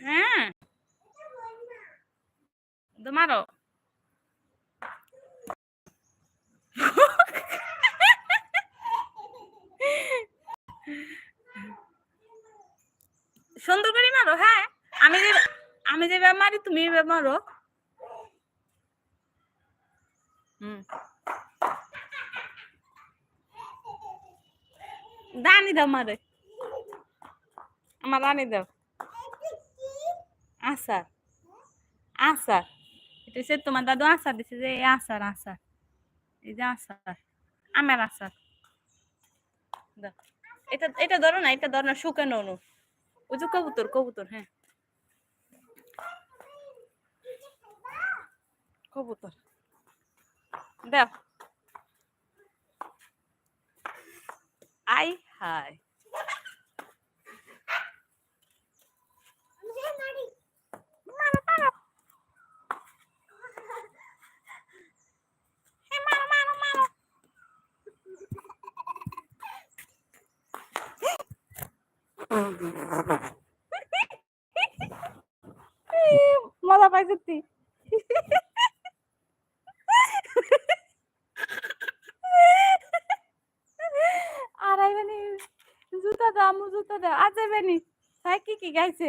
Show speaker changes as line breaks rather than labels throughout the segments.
হ্যাঁ। তো মারো। সুন্দর করে মারো হ্যাঁ। আমি যে আমি যে মারি, তুমি মারো। হুম। দানি দাও মারে। আমার রানি দাও। আচার। আচার। এটা হচ্ছে তোমার দাদু আচার দিছে যে, এই আচার আচার। এই যে আচার, আমের দাও। এটা এটা ধরো না, এটা ধরো না, শুকানো অনু ওই যে কবুতর কবুতর হ্যাঁ। কবুতর। দেখ আই হাই মারো মারো এ মারো মারো মারো মজা পাইছিস তুই আর আইবানি জুতা দাও আমু জুতা দাও। আজ আইবানি তাই কি কি গাইছে?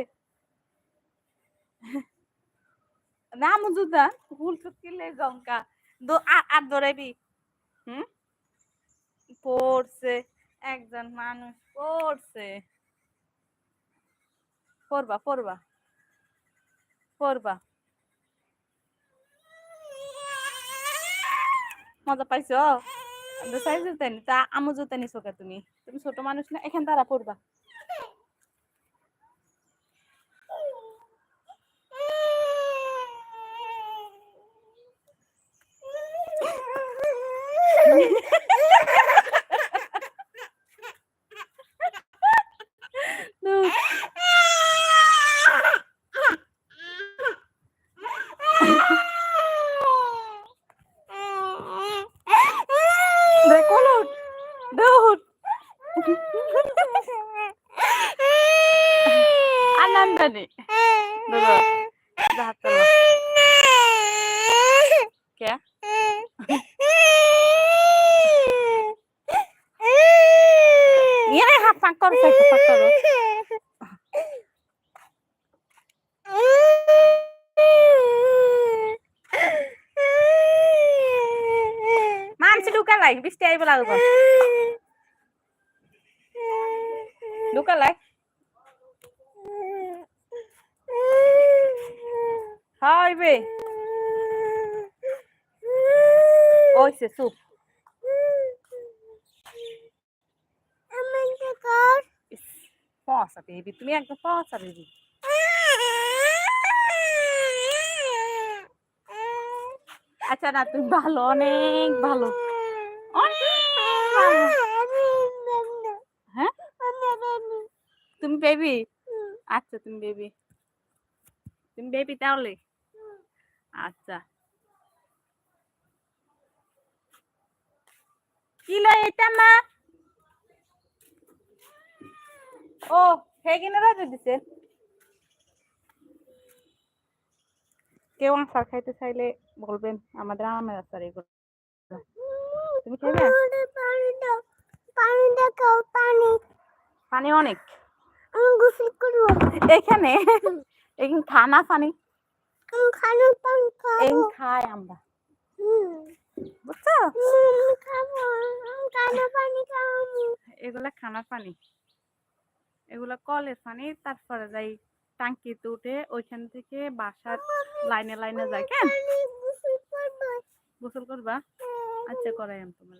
রামু জুতা। ফুল কিলে গঙ্কা দো আর দৌড়াইবি। হুম? পড়ছে, একজন মানুষ পড়ছে। পড়বা পড়বা পড়বা মজা পাইছো? সাইজ জুতা তা আমু জুতা নিছো তুমি? তুমি ছোট মানুষ না, এখান তারা পড়বা আনন্দনি। কে? ইয়ে হাত ফাঁক করো ফাঁক করো। মানছি ঢুকালাই বৃষ্টি আইব লাগব। ঢুকালাই হইবে ওইছে চুপ। ইস, পচা বেবি তুমি একদম পচা বেবি আচ্ছা না তুমি ভালো অনেক ভালো অনেক ভালো হ্যাঁ তুমি বেবি? আচ্ছা তুমি বেবি। তুমি বেবি তাহলে? আচ্ছা। কি লয় এটা মা? ও হেগিনে রাজা দিছে। কেউ আচার খাইতে চাইলে বলবেন আমাদের আমের আচার এগুলো। তুমি খাইবে? পানি অনেক। এখানে এখানে খানা পানি এই খাই আমরা। বুঝছ? এগুলা খানার পানি। এগুলা কলের পানি তারপরে যাই টাঙ্কিতে উঠে ওইখান থেকে বাসার লাইনে লাইনে যায় কেন? গোসল করবা। আচ্ছা করাই আমি তোমার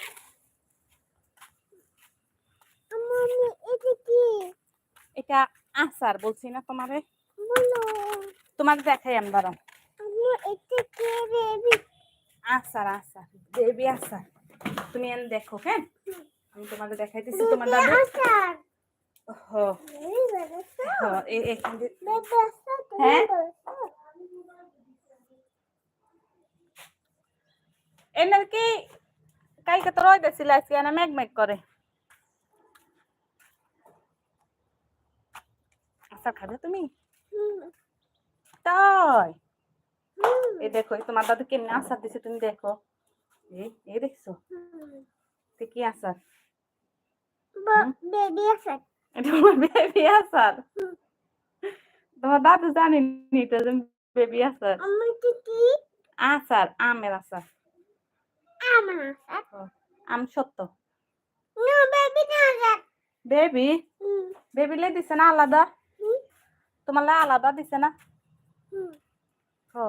এটা আসার বলছি না তোমারে? তোমার দেখাই আমি দাঁড়াও।
বেবি
আসার আসার বেবি আসার তুমি এনে দেখো হ্যাঁ? আমি তোমাকে দেখাইতেছি তোমার দাদু হ্যাঁ? এনার কি কালকে তো রোদ ছিল আজকে মেঘ মেঘ করে। আসার খাবে তুমি? তাই? এই দেখো তোমার দাদু কেমনে আসার দিছে তুমি দেখো। এই এই দেখছ? তো কি আসার
বেবি আসার
এটা আমার বেবি আসার তোমার দাদু জানেনি তো বেবি
কি?
আসার আমের
আমার
আম সত্য।
Baby
baby?
হুম।
বেবিলে দিছে না আলাদা? তোমার লাই আলাদা দিছে না? ও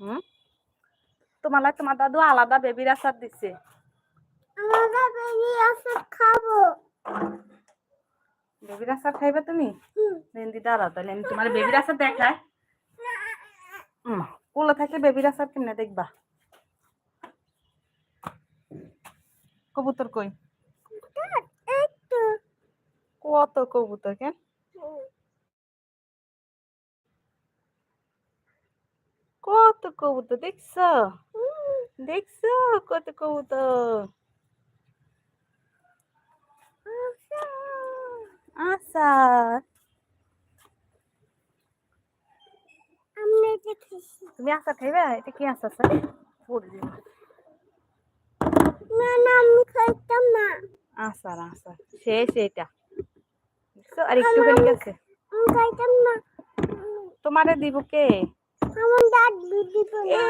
হুম? তোমার লাই তোমার দাদু আলাদা বেবির আসার দিছে।
আমরা বেবি খাব।
বেবির আসার খাইবে তুমি? মেহেন্দি দাঁড়াও তাহলে আমি তোমার বেবির আসার দেখাই। কোলে থাকলে বেবির আসার কেমনে দেখবা? কবুতর কই? কত কবুতর কেন? কত কবুতর দেখছ? দেখছ কত কবুতর?
দেখেছি
তুমি আসার খাইবে? এটা কি আসার স্যার? পড়ে
না না আমি খাইতাম না।
আসার আসার শেষ এটা। দেখছ আর একটুখানি গেছে তোমারে দিব কে?
আমার দাদু দিব না।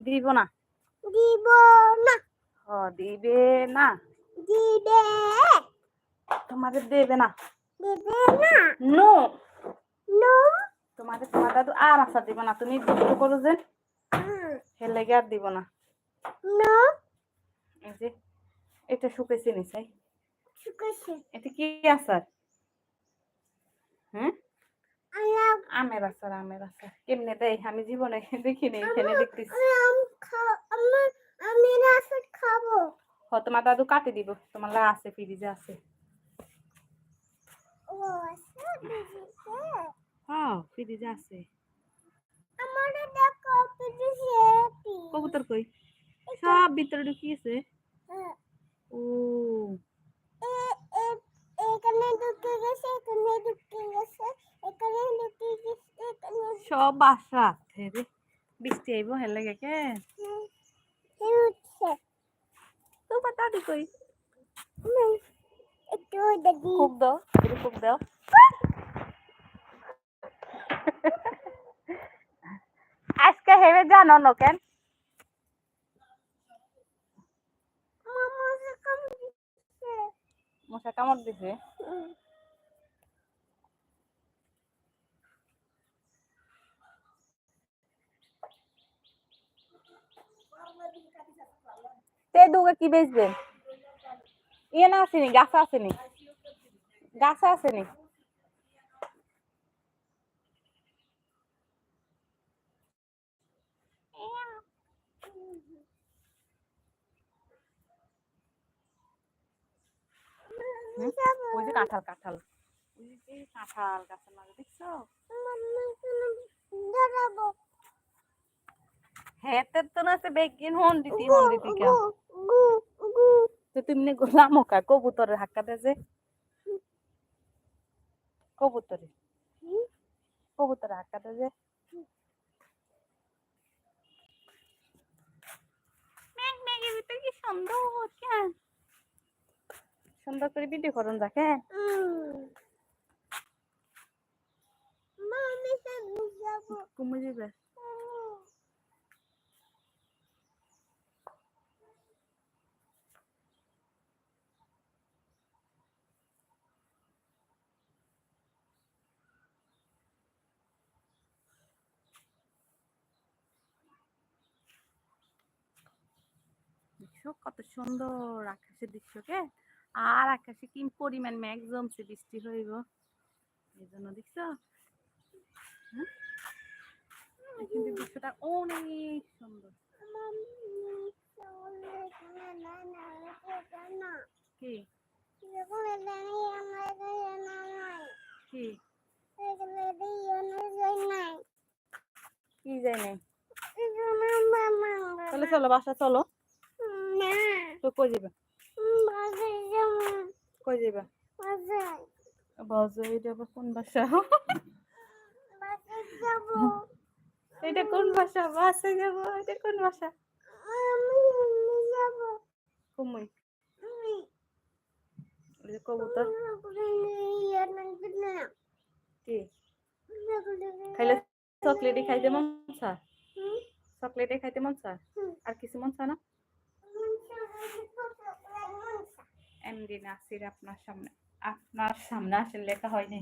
দিব না।
দিব না।
ও দিবে না।
দিবে।
তোমারে দেবে না।
দিবে না।
নো।
নো।
তোমারে তোমার দাদু আর আশা দিব না। তুমি দুষ্ট করো যে। হেলে আর দিব না।
নো।
এই যে এটা শুকেছি নিচাই।
শুকেছে
এটা কি আচার হ্যাঁ আমের আচার আমের কেমনে দেয় আমি জীবনে দেখিনি এখানে দেখতেছি
খাব
হ তোমার দাদু কাটে দিব তোমার লা আছে ফ্রিজে আছে হ্যাঁ ফ্রিজে আছে কবুতর কই সব ভিতরে ঢুকিয়েছে ও
এখানে ঢুকে গেছে এখানে ঢুকে গেছে এখানে ঢুকে গেছে এখানে
সব বাসা রে। বৃষ্টি আইব হেলে কে?
হচ্ছে
তোমার দাদু কই?
একটু দাদি
খুব দাও একটু খুব দাও। আজকে হেবে জানো না কেন
মামা সে কম দিচ্ছে
মশা কামড় দিছে। তে কি বেচবেন ইয়ে না আসেনি গাছ আসেনি গাছ আসেনি হুম? ওই যে কাঁঠাল কাঁঠাল। ওই যে কাঁঠাল গাছের মাঝে দেখছ? হ্যাঁ তো না সে বেগিন হন দিতি হন দিতি কেন
গু গু।
তো তুমি গোলাম কা কবুতরের হাক্কা দে যে। কবুতরে। কবুতরের হাক্কা দে যে। ভিতরে কি সুন্দর সুন্দর করে ভিডিও করুন দেখছ কত সুন্দর আকাশের দৃশ্যকে? আর আকাশে কি পরিমাণ মেঘ জমছে বৃষ্টি হইব? এই জন্য দেখছ? হ্যাঁ? কিন্তু দৃশ্যটা অনেক সুন্দর। কি? কি? কি যায় নাই? তাহলে চলো বাসা চলো। তো কই যাবে? কই যাবে বাজে এটা আবার কোন ভাষা এটা কোন ভাষা বাসে যাব এটা কোন ভাষা কুমুই কবুতর। কি? খাইলে চকলেটই খাইতে মন চা চকলেটে খাইতে মন চা আর কিছু মন চা না। এমডি নাসির আপনার সামনে আপনার সামনে আসলে লেখা হয়নি।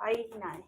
হয় নাই।